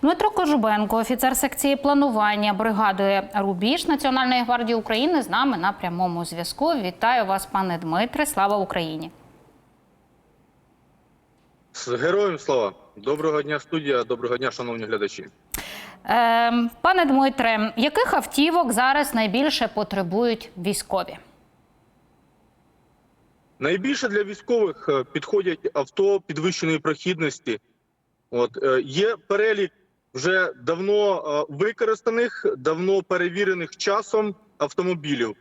Дмитро Кожубенко, офіцер секції планування бригади Рубіж Національної гвардії України, з нами на прямому зв'язку. Вітаю вас, пане Дмитре. Слава Україні! Героям слава! Доброго дня, студія, доброго дня, шановні глядачі. Е, пане Дмитре, яких автівок зараз найбільше потребують військові? Найбільше для військових е, підходять авто підвищеної прохідності. От е, є перелік вже давно е, використаних, давно перевірених часом автомобілів.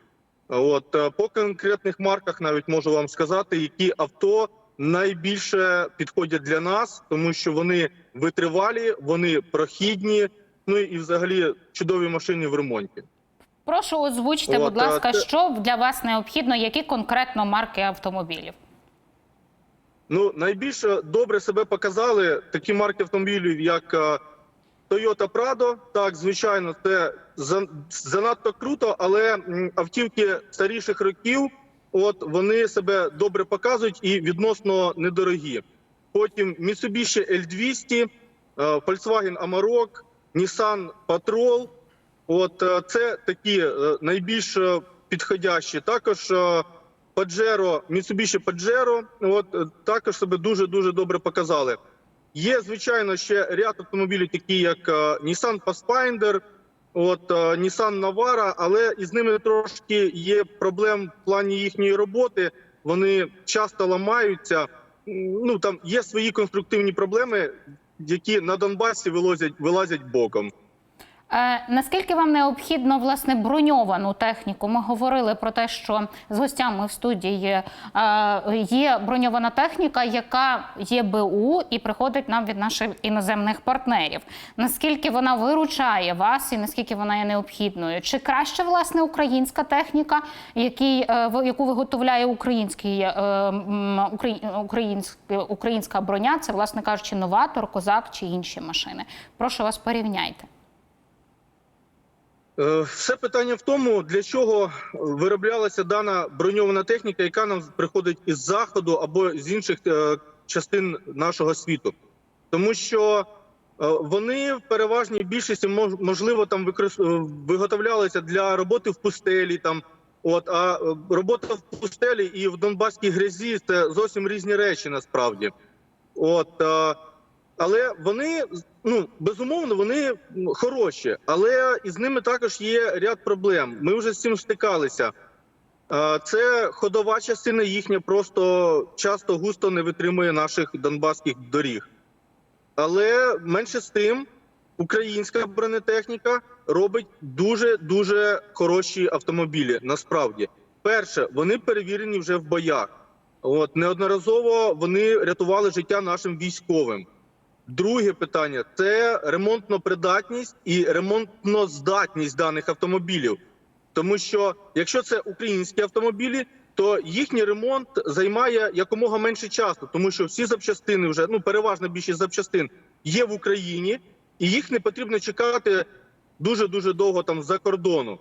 От е, по конкретних марках навіть можу вам сказати, які авто найбільше підходять для нас, тому що вони витривалі, вони прохідні. Ну і взагалі чудові машини в ремонті. Прошу озвучте, От, будь ласка, це- що для вас необхідно, які конкретно марки автомобілів? Ну, найбільше добре себе показали такі марки автомобілів, як е, Toyota Prado. Так, звичайно, це за- занадто круто, але автівки старіших років, от вони себе добре показують і відносно недорогі. Потім Mitsubishi L200, е, Volkswagen Amarok, Nissan Patrol. От е, це такі е, найбільш підходящі. Також Pajero, Mitsubishi Pajero, от також себе дуже дуже добре показали. Є звичайно ще ряд автомобілів, такі як е, Nissan Pathfinder, от е, Nissan Navara, але із ними трошки є проблем в плані їхньої роботи. Вони часто ламаються. Ну там є свої конструктивні проблеми, які на Донбасі вилазять вилазять боком. Е, наскільки вам необхідно власне броньовану техніку? Ми говорили про те, що з гостями в студії е, є броньована техніка, яка є БУ і приходить нам від наших іноземних партнерів. Наскільки вона виручає вас і наскільки вона є необхідною? Чи краще власне українська техніка, е, яку виготовляє український українська броня? Це власне кажучи, новатор, козак чи інші машини? Прошу вас, порівняйте. Е, Все питання в тому, для чого вироблялася дана броньована техніка, яка нам приходить із заходу або з інших е, частин нашого світу, тому що е, вони в переважній більшості можливо там виготовлялися для роботи в пустелі. Там от а робота в пустелі і в Донбаській грязі це зовсім різні речі насправді. От але вони ну безумовно вони хороші, але із ними також є ряд проблем. Ми вже з цим стикалися. Це ходова частина їхня просто часто густо не витримує наших донбаських доріг. Але менше з тим, українська бронетехніка робить дуже дуже хороші автомобілі. Насправді, перше, вони перевірені вже в боях. От неодноразово вони рятували життя нашим військовим. Друге питання це ремонтно-придатність і ремонтно-здатність даних автомобілів. Тому що якщо це українські автомобілі, то їхній ремонт займає якомога менше часу, тому що всі запчастини вже ну переважна більшість запчастин є в Україні, і їх не потрібно чекати дуже дуже довго там за кордону.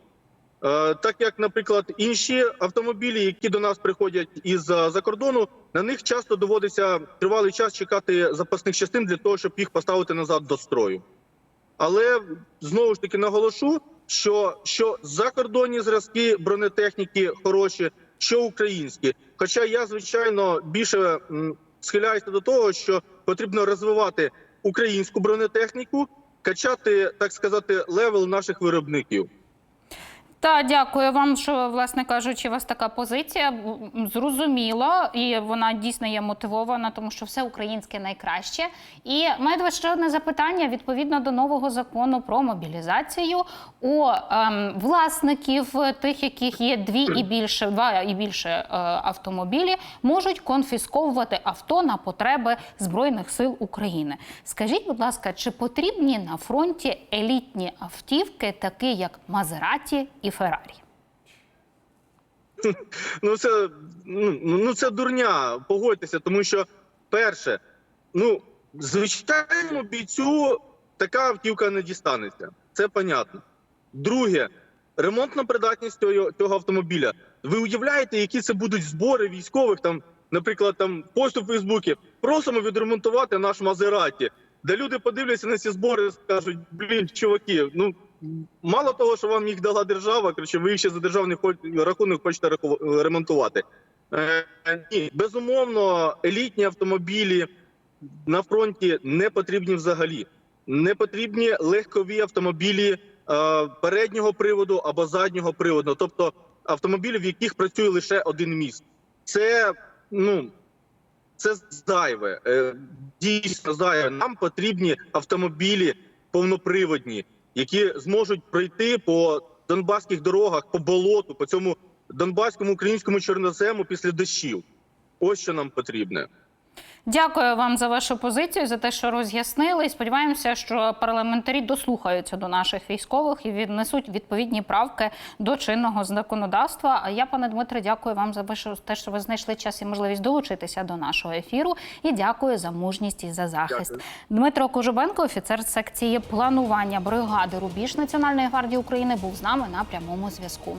Е, так як, наприклад, інші автомобілі, які до нас приходять із за кордону, на них часто доводиться тривалий час чекати запасних частин для того, щоб їх поставити назад до строю. Але знову ж таки наголошу, що що закордонні зразки бронетехніки хороші, що українські. Хоча я звичайно більше схиляюся до того, що потрібно розвивати українську бронетехніку, качати, так сказати, левел наших виробників. Та дякую вам, що власне кажучи, у вас така позиція М, зрозуміло, і вона дійсно є мотивована, тому що все українське найкраще. І маю до вас ще одне запитання відповідно до нового закону про мобілізацію у ем, власників тих, яких є дві і більше, два і більше е, автомобілі, можуть конфісковувати авто на потреби збройних сил України. Скажіть, будь ласка, чи потрібні на фронті елітні автівки, такі як Мазераті і Феррарі? Ну це ну, ну це дурня. Погодьтеся, тому що перше, ну звичайному бійцю така автівка не дістанеться. Це понятно. Друге, ремонтна придатність цього, цього автомобіля. Ви уявляєте, які це будуть збори військових там, наприклад, там пост у Фейсбуці. Просимо відремонтувати наш Мазераті. де люди подивляться на ці збори і скажуть: блін, чуваки, ну мало того, що вам їх дала держава, коротше, ви їх ще за державний рахунок хочете ремонтувати. Е, ні, безумовно, елітні автомобілі на фронті не потрібні взагалі. Не потрібні легкові автомобілі е, переднього приводу або заднього приводу, тобто автомобілі, в яких працює лише один міст. Це ну це зайве, е, дійсно зайве. Нам потрібні автомобілі повноприводні, які зможуть пройти по донбаських дорогах, по болоту, по цьому донбаському українському чорнозему після дощів. Ось що нам потрібне. Дякую вам за вашу позицію, за те, що роз'яснили. І Сподіваємося, що парламентарі дослухаються до наших військових і віднесуть відповідні правки до чинного законодавства. А я, пане Дмитре, дякую вам за те, що ви знайшли час і можливість долучитися до нашого ефіру. І дякую за мужність і за захист. Дякую. Дмитро Кожубенко, офіцер секції планування бригади Рубіж Національної гвардії України, був з нами на прямому зв'язку.